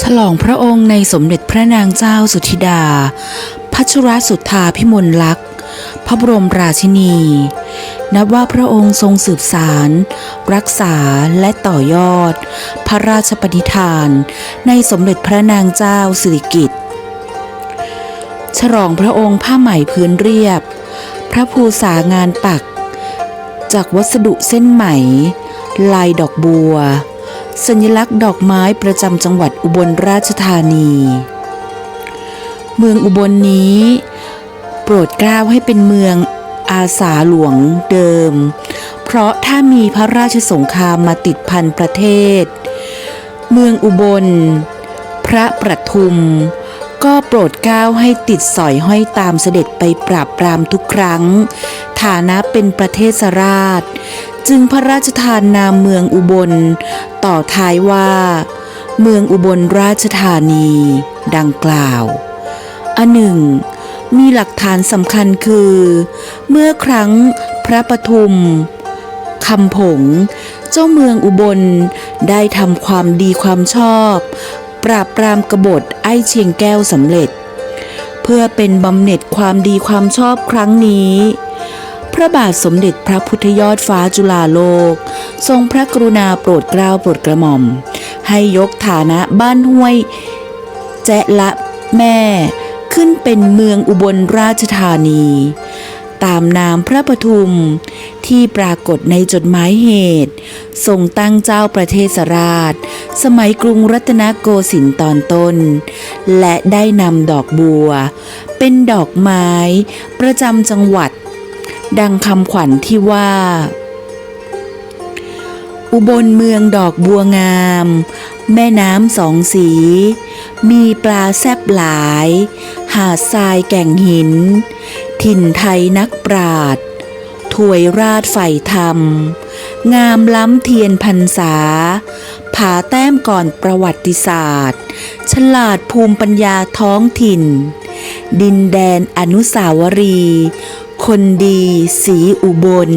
ฉลองพระองค์ในสมเด็จพระนางเจ้าสุธิดา พัชรสุทธาพิมลลักษณ์ พระบรมราชินี นับว่าพระองค์ทรงสืบสาร รักษาและต่อยอด พระราชปณิธาน ในสมเด็จพระนางเจ้าสิริกิติ์ฉลองพระองค์ผ้าไหมพื้นเรียบ พระภูษางานปัก จากวัสดุเส้นไหม ลายดอกบัว สัญลักษณ์ดอกไม้ประจำจังหวัดอุบลราชธานี เมืองอุบลนี้ โปรดกล้าวให้เป็นเมืองอาสาหลวงเดิม เพราะถ้ามีพระราชสงครามมาติดพันประเทศ เมืองอุบล พระประทุม ก็โปรดเกล้าให้ติดสอยห้อยตามเสด็จไปปราบปรามทุกครั้ง ฐานะเป็นประเทศราช จึงพระราชทานนามเมืองอุบล ต่อท้ายว่า เมืองอุบลราชธานี ดังกล่าว อันหนึ่ง มีหลักฐานสำคัญคือ เมื่อครั้งพระปทุมคำผง เจ้าเมืองอุบลได้ทำความดีความชอบ ปราบปรามกบฏไอ้เชียงแก้วสำเร็จ เพื่อเป็นบำเหน็จความดีความชอบครั้งนี้ พระบาทสมเด็จพระพุทธยอดฟ้าจุฬาโลก ทรงพระกรุณาโปรดเกล้าโปรดกระหม่อม ให้ยกฐานะบ้านห้วย แจะละแม่ขึ้นเป็นเมืองอุบลราชธานี ตามนามพระปทุม ที่ปรากฏในจดหมายเหตุ ทรงตั้งเจ้าประเทศราช สมัยกรุงรัตนโกสินทร์ตอนต้น และได้นำดอกบัว เป็นดอกไม้ ประจำจังหวัด ดังคำขวัญที่ว่า อุบลเมืองดอกบัวงาม แม่น้ำสองสี มีปลาแซบหลาย หาดทรายแก่งหิน ถิ่นไทยนักปราดถวยราชฝ่ธรรม งามล้ำเทียนพรรษา ผาแต้มก่อนประวัติศาสตร์ ฉลาดภูมิปัญญาท้องถิ่น ดินแดนอนุสาวรีย์คนดีสีอุบล